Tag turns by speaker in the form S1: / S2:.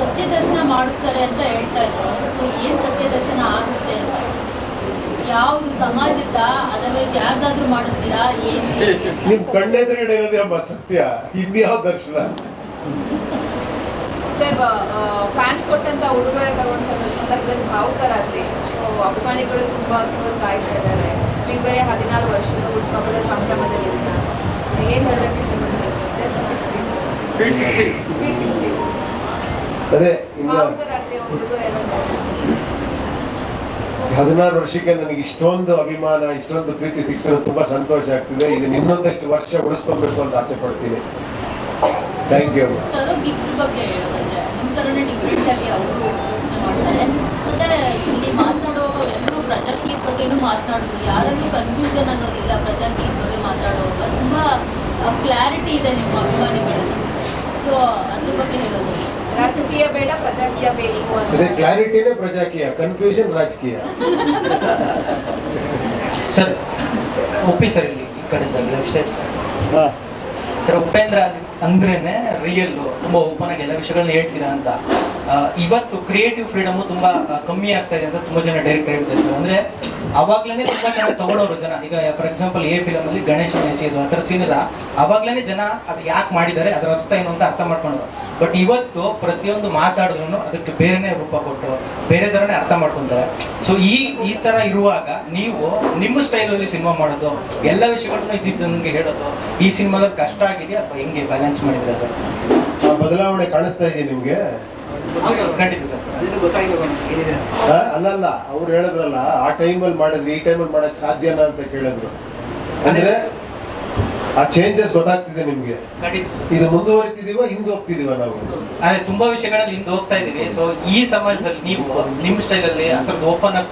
S1: ಸತ್ಯ ದರ್ಶನ ಮಾಡಿಸ್ತಾರೆ ಅಂತ ಹೇಳ್ತಾ ಇದ್ರು. ಸೊ ಏನ್ ಸತ್ಯ ದರ್ಶನ ಆಗುತ್ತೆ ಅಂತ. ಯಾವುದು ಸಮಾಜದ ಅಥವಾ ಯಾರ್ದಾದ್ರೂ ಮಾಡಿಸ್ತೀರಾ? ಏನು?
S2: ನಿಮ್ ಕಣ್ಣೆದುರುಗಡೆ ಇರೋದೇ ಅಮ್ಮ ಸತ್ಯ. ಇನ್ಯಾವ ದರ್ಶನ?
S3: ಸರ್ ಫ್ಯಾನ್ಸ್ ಕೊಟ್ಟಂತ ಉಡುಗೊರೆ ಒಂದು ಸಂದರ್ಭದಲ್ಲಿ ಭಾವುಕರಾದ್ರಿ ಸೊ ಅಭಿಮಾನಿಗಳು ತುಂಬಾ ತುಂಬಾ ಕಾಯ್ತಾ ಇದ್ದಾರೆ. ಈಗ ಬೇರೆ ಹದಿನಾರು ವರ್ಷದ ಹುಟ್ಟುಹಬ್ಬದ ಸಂಭ್ರಮದಲ್ಲಿ ಏನ್ ಹೇಳಬೇಕು ಇಷ್ಟಪಡ್ತೀನಿ
S2: ಅದೇ ಇನ್ನ ಹದಿನಾರು ವರ್ಷಕ್ಕೆ ನನಗೆ ಇಷ್ಟೊಂದು ಅಭಿಮಾನ ಇಷ್ಟೊಂದು ಪ್ರೀತಿ ಸಿಗ್ತಿರೋದು ತುಂಬಾ ಸಂತೋಷ ಆಗ್ತಿದೆ. ಇದನ್ನ ಇನ್ನೊಂದಷ್ಟು ವರ್ಷ ಉಳಿಸ್ಕೊಬೇಕು ಅಂತ ಆಸೆ ಪಡ್ತೀನಿ. ಥ್ಯಾಂಕ್ ಯು
S1: ಬಗ್ಗೆ ಪ್ರಜಾಕೀಯದ ಬಗ್ಗೆನೂ ಮಾತನಾಡಿದ್ರು ಯಾರಲ್ಲೂ ಕನ್ಫ್ಯೂಷನ್ ಅನ್ನೋದಿಲ್ಲ ಪ್ರಜಾಕೀಯದ ಬಗ್ಗೆ ಮಾತಾಡುವಾಗ. ತುಂಬಾ ಕ್ಲಾರಿಟಿ ಇದೆ ನಿಮ್ಮ ಅದ್ರ ಬಗ್ಗೆ ಹೇಳೋದು.
S3: ರಾಜಕೀಯ ಬೇಡ ಪ್ರಜಾಕೀಯ ಬೇಕು
S2: ಅದೇ
S3: ಅಂತ
S2: ಕ್ಲಾರಿಟಿನೇ ಪ್ರಜಾಕೀಯ ಕನ್ಫ್ಯೂಷನ್ ರಾಜಕೀಯ.
S4: ಸರ್ ಒಪ್ಪಿ ಸರ್ ಇಲ್ಲಿ ಈ ಕಡೆ sir left side sir sir Upendra ಅಂದ್ರೇನೆ ರಿಯಲ್ ತುಂಬಾ ಓಪನ್ ಆಗಿ ಎಲ್ಲ ವಿಷಯಗಳನ್ನ ಹೇಳ್ತೀರಾ ಅಂತ. ಇವತ್ತು ಕ್ರಿಯೇಟಿವ್ ಫ್ರೀಡಮ್ ತುಂಬಾ ಕಮ್ಮಿ ಆಗ್ತಾ ಇದೆ ಅಂತ ತುಂಬಾ ಜನ ಡೈರೆಕ್ಟ್ ಹೇಳ್ತಾರೆ ಸರ್. ಅಂದ್ರೆ ಅವಾಗ್ಲೇನೆ ತುಂಬಾ ಚೆನ್ನಾಗಿ ತಗೊಳ್ಳೋರು ಜನ. ಈಗ ಫಾರ್ ಎಕ್ಸಾಂಪಲ್ ಎ ಫಿಲಮ್ ಅಲ್ಲಿ ಗಣೇಶ ಆ ಥರ ಸೀನ್ ಇಲ್ಲ ಅವಾಗ್ಲೇನೆ ಜನ ಅದು ಯಾಕೆ ಮಾಡಿದ್ದಾರೆ, ಅದರ ಅರ್ಥ ಏನು ಅಂತ ಅರ್ಥ ಮಾಡ್ಕೊಂಡ್ರು. ಬಟ್ ಇವತ್ತು ಪ್ರತಿಯೊಂದು ಮಾತಾಡಿದ್ರು ಅದಕ್ಕೆ ಬೇರೆನೇ ರೂಪ ಕೊಟ್ಟು, ಬೇರೆ ಥರನೇ ಅರ್ಥ ಮಾಡ್ಕೊಂತಾರೆ. ಸೊ ಈ ಈ ತರ ಇರುವಾಗ ನೀವು ನಿಮ್ಮ ಸ್ಟೈಲಲ್ಲಿ ಸಿನಿಮಾ ಮಾಡೋದು, ಎಲ್ಲ ವಿಷಯಗಳನ್ನು ಇದ್ದಿದ್ದಂಗೆ ಹೇಳೋದು, ಈ ಸಿನಿಮಾದಲ್ಲಿ ಕಷ್ಟ ಆಗಿದೆ ಅಥವಾ ಹೆಂಗೆ ಬ್ಯಾಲೆನ್ಸ್ ಮಾಡಿದ್ರೆ ಸರ್?
S2: ಬದಲಾವಣೆ ಕಾಣಿಸ್ತಾ ಇದೆ ನಿಮ್ಗೆ? ಅಲ್ಲಲ್ಲ ಅವ್ರು ಹೇಳಿದ್ರಲ್ಲ ಆ ಟೈಮಲ್ಲಿ ಮಾಡಿದ್ರೆ ಈ ಟೈಮಲ್ಲಿ ಮಾಡಕ್ ಸಾಧ್ಯನಾ ಅಂತ ಕೇಳಿದ್ರು. ಅಂದ್ರೆ ಆ ಚೇಂಜಸ್ ಗೊತ್ತಾಗ್ತಿದೆ ನಿಮ್ಗೆ. ಇದು ಮುಂದುವರಿತಿದೀವ ಹಿಂದೆ ಹೋಗ್ತಿದೀವ ನಾವು?
S4: ಅದೇ ತುಂಬಾ ವಿಷಯಗಳಲ್ಲಿ ಹಿಂದೆ ಹೋಗ್ತಾ ಇದೀವಿ ಸೊ ಈ ಸಮಾಜದಲ್ಲಿ ನೀವು ನಿಮ್ ಸ್ಟೈಲಲ್ಲಿ ಆ ಥರದ್ದು ಓಪನ್ ಆಗಿ